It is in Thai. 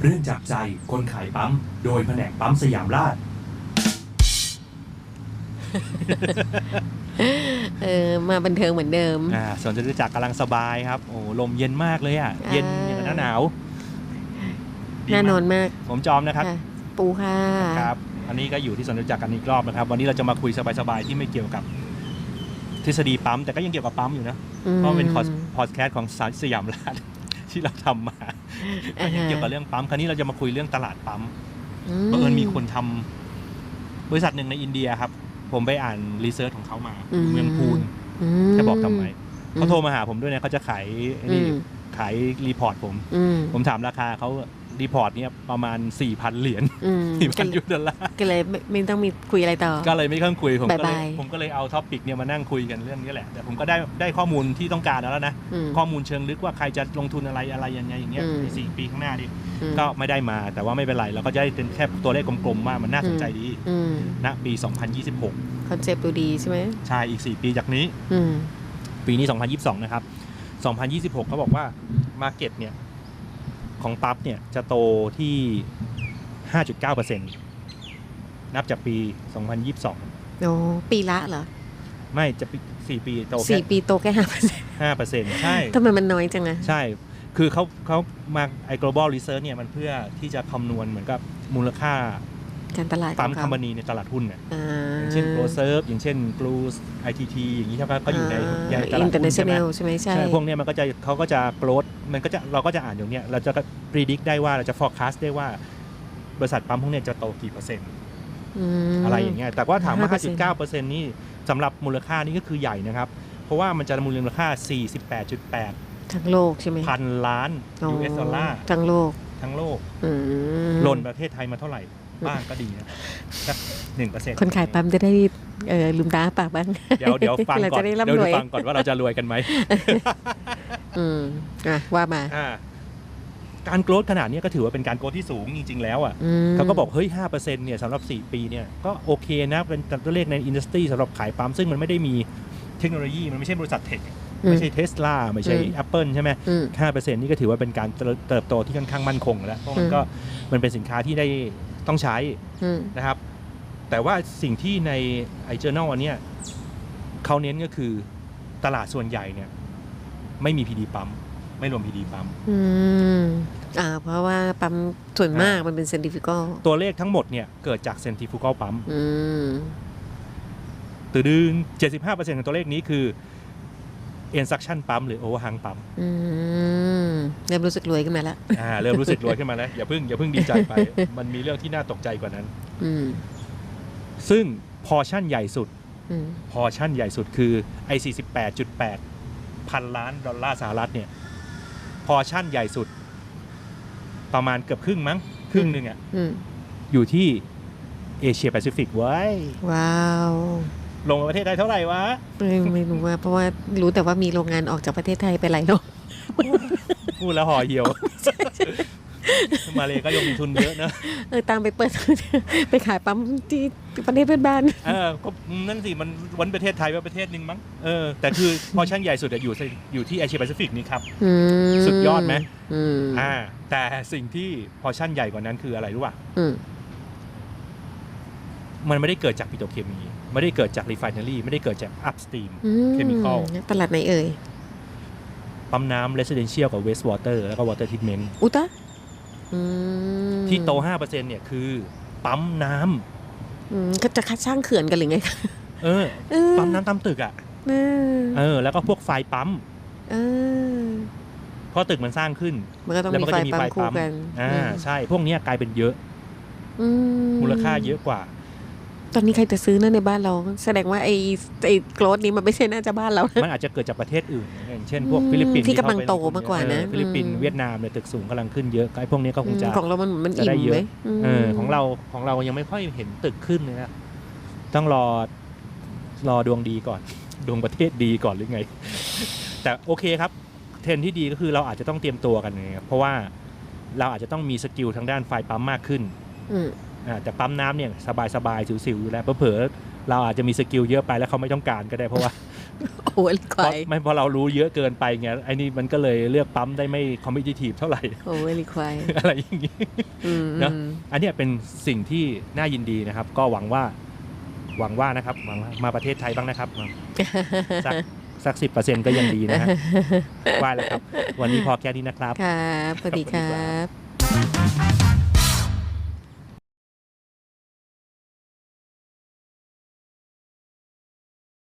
เรื่องจากใจคนขายปั๊ม โดยแผนกปั๊มสยามราช เออมาบันเทิงเหมือนเดิม อ่าสวนจตุจักรกำลังสบายครับ โอ้ลมเย็นมากเลยอะอ่าเย็นอย่างกับหน้าหนาวดีน่านอนมากมากผมจอมนะครับ ค่ะปูค่ะ ครับ อันนี้ก็อยู่ที่สวนจตุจักรกันอีกรอบนะครับ วันนี้เราจะมาคุยสบายๆที่ไม่เกี่ยวกับ ทฤษฎีปั๊ม แต่ก็ยังเกี่ยวกับปั๊มอยู่นะอืมเพราะมันเป็นพอดแคสต์ของสยามราช ที่เราทำมาอ่าฮะยังเกี่ยวกับเรื่องปั๊มคราวนี้เราจะมาคุยเรื่องตลาดปั๊มอืบังเอิญมีคนทำบริษัทหนึ่งในอินเดียครับ ผมไปอ่านรีเสิร์ชของเขามา เมืองพูนมจะบอกทำไมเขาโทรมาหาผมด้วยนะเขาจะขายไอ้นี่อืมขายรีพอร์ตผม อืมผมถามราคาเขา รีพอร์ตเนี้ยประมาณ 4,000 เหรียญอืม4,000ก็ยูดอลลาร์ก็เลยไม่ไม่ต้องมีคุยอะไรต่อ ก็เลยไม่ต้องคุยผมก็เลยบ๊ายบายผมก็เลยเอาท็อปิกเนี่ยมานั่งคุยกันเรื่องนี้แหละ แต่ผมก็ได้ได้ข้อมูลที่ต้องการแล้วนะอืมข้อมูลเชิงลึกว่าใครจะลงทุนอะไรอะไรยังไงอย่างเงี้ยอืมในสี่ปีข้างหน้าดิอืมก็ไม่ได้มาแต่ว่าไม่เป็นไรเราก็จะได้เป็นแค่ตัวเลขกลมๆว่ามันน่าสนใจดีอืมณปี 2026 คอนเซปต์ดูดีใช่ไหมใช่อีก 4 ปีจากนี้อืมปีนี้ 2022 นะครับ 2026เขาบอกว่ามาเก็ตเนี่ย ของปั๊บเนี่ยจะโตที่ 5.9%นับจากปี 2022 โอ้ปีละเหรอ ไม่จะปี4ปีโตสี่แค่ปีโตแค่ห้าเปอร์เซ็นต์5%ใช่ทำไมมันน้อยจังอะใช่ คือเขาเขามาไอ้ global research เนี่ยมันเพื่อที่จะคำนวณเหมือนกับมูลค่า การตลาดปั๊มของคัมเขาบานีในตลาดหุ้นเนี่ยอ่าอย่างเช่น Grow Serve อย่างเช่น Blue ITT อย่างนี้ใช่ไหมก็อยู่ในในตลาดอินเตอร์เนหุ้นชั่ใช่นไหแนมลใช่ไหมใช่ใช่พวกเนี้ยมันก็จะเขาก็จะโกรดมันก็จะเราก็จะอ่านอย่างเนี้ยเราจะ predict ได้ว่าเราจะ forecast ได้ว่า บริษัทปั๊มพวกเนี้ยจะโตกี่เปอร์เซ็นต์มอะไรอย่างเงี้ยแต่ว่าถามว่า5% 5.9%นี่สำหรับมูลค่านี่ก็คือใหญ่นะครับ เพราะว่ามันจะมูลค่า 48.8 ทั้งโลกใช่ไหมพันล้านอ๋อ US ดอลลาร์ทั้งโลกทั้งโลกอืมหล่นประเทศไทยมาเท่าไหร่ บ้างก็ดีนะสักหนึ่งเปอร์เซ็นต์คนขายปั๊มจะได้เออลืมตาอ้าปากบ้าง เดี๋ยวเดี๋ยวฟังเราก่อนจะได้ร่ำเดี๋ยวรวยฟังก่อนว่าเราจะรวยกันไหมอืมอะว่ามาอ่าการโกรธขนาดนี้ก็ถือว่าเป็นการโกรธที่สูงจริง ๆ แล้วอะอืมเขาก็บอกเฮ้ย5%เนี่ยสำหรับ4ปีเนี่ยก็โอเคนะเป็นตัวเลขในอินดัสทรีสำหรับขายปั๊มซึ่งมันไม่ได้มีเทคโนโลยีมันไม่ใช่บริษัทเทคอะไม่ใช่เทสลาไม่ใช่ Apple ใช่ไหมอืม5%นี่ก็ถือว่าเป็นการเติบโตที่ค่อนข้างมั่นคงแล้ว เพราะมันอืมก็มันเป็นสินค้าที่ได้ ต้องใช้อืมนะครับ แต่ว่าสิ่งที่ในไอเจอ r น a l อันเนี้ยเขาเน้นก็คือตลาดส่วนใหญ่เนี่ยไม่มี PD ปั๊มไม่รวม PD ปั๊ม อืมอ่า เพราะว่าปั๊มส่วนมากมันเป็นเซนติฟิคอลตัวเลขทั้งหมดเนี่ยเกิดจากเซนท r ฟูก a l ปั๊มอืม ตือดึง75%ของตัวเลขนี้คือ instruction ปั๊มหรือ overhang ปั๊มอืมเริ่มรู้สึกรวยขึ้นมาแล้วอ่าเริ่มรู้สึกรวยขึ้นมาแล้วอย่าเพิ่งอย่าเพิ่งดีใจไป มันมีเรื่องที่น่าตกใจกว่านั้นอืมซึ่งพอชั่นใหญ่สุดอืมพอชั่นใหญ่สุดคือไอ48.8 พันล้านดอลลาร์สหรัฐเนี่ย พอชั่นใหญ่สุด ประมาณเกือบครึ่งมั้ง ครึ่งหนึ่งอะอืมอยู่ที่เอเชียแปซิฟิกไว้ยว้าว ลงมาประเทศไทยเท่าไหร่วะไม่ไม่รู้ว่าเพราะว่ารู้แต่ว่ามีโรงงานออกจากประเทศไทยไปหลายโลกพูดแล้วห่อเหี่ยว มาเลยก็ยงมีทุนเยอะนะเออตามไปเปิด ไปขายปั๊มที่ประเทศเพื่อนบ้านเออก็นั่นสิมันวันประเทศไทยว่าประเทศหนึ่งมั้งเออแต่คือพอชั่นใหญ่สุดอะอยู่ที่อยู่ที่เอเชียแปซิฟิกนี่ครับอืมสุดยอดไหมอืมอ่าแต่สิ่งที่พอชั่นใหญ่กว่านั้นคืออะไรรู้ป่ะอื มมันไม่ได้เกิดจากปิโตรเคมี ไม่ได้เกิดจากรีไฟเนอรี่ไม่ได้เกิดจากอัพสตรีมอืม chemical ตลาดไหนเอ่ย ปั๊มน้ำ residential กับ waste water แล้วก็ water treatment อุตะอืมที่โต5%เนี่ยคือ ปั๊มน้ำอืมก็จะคัดสร้างเขื่อนกันหรือไงคะเออเออ ปั๊มน้ำตามตึกอะเออเออแล้วก็พวกไฟปั๊มเออเพราะตึกมันสร้างขึ้นมันก็ต้องแล้วมีมันก็ไฟจะมีปั๊ไฟมคู่ปั๊มกันอ่าอืมใช่ พวกเนี้ยกลายเป็นเยอะอืมูลค่าเยอะกว่า ตอนนี้ใครจะซื้อนะในบ้านเรา แสดงว่าไอ้ไอ้โกรดนี้มันไม่ใช่น่าจะบ้านเรานะ มันอาจจะเกิดจากประเทศอื่นอย่างเช่นพวกอืมฟิลิปปินส์ที่กำลังเข้ไปโตลทุมากกว่านะเออฟิลิปปินส์อืมเวียดนามเนี่ยตึกสูงกำลังขึ้นเยอะไอ้พวกนี้ก็คงจะของเรามันมันจะอิ่ได้มเยอะไหมมเออของเราของเรายังไม่ค่อยเห็นตึกขึ้นเลยนะต้องรอรอดวงดีก่อน ดวงประเทศดีก่อนหรือไง แต่โอเคครับ เทรนด์ที่ดีก็คือเราอาจจะต้องเตรียมตัวกันนะครับเพราะว่าเราอาจจะต้องมีสกิลทางด้านไฟปั๊มมากขึ้นอืมอ่า แต่ปั๊มน้ำเนี่ยสบายสบายๆสิวๆอยู่แล้วเผลอๆเราอาจจะมีสกิลเยอะไปแล้วเขาไม่ต้องการก็ได้เพราะว่าโอ้ยเพควาราะยไม่เพราะเรารู้เยอะเกินไปไงไอ้นี่มันก็เลยเลือกปั๊มได้ไม่คอมมิ t ทีฟเท่าไหร่โอ้ยควายอะไรอย่างนี้อืมเนอะอันเนี้ยเป็นสิ่งที่น่ายินดีนะครับ ก็หวังว่าหวังว่านะครับหวังว่ามาประเทศไทยบ้างนะครับมาสักสักสิบเปอร์เซ็นก็ยังดีนะฮะว่าแล้วครับ วันนี้พอแค่นี้นะครับครับสวัสดีคขอบคุณครัรับบ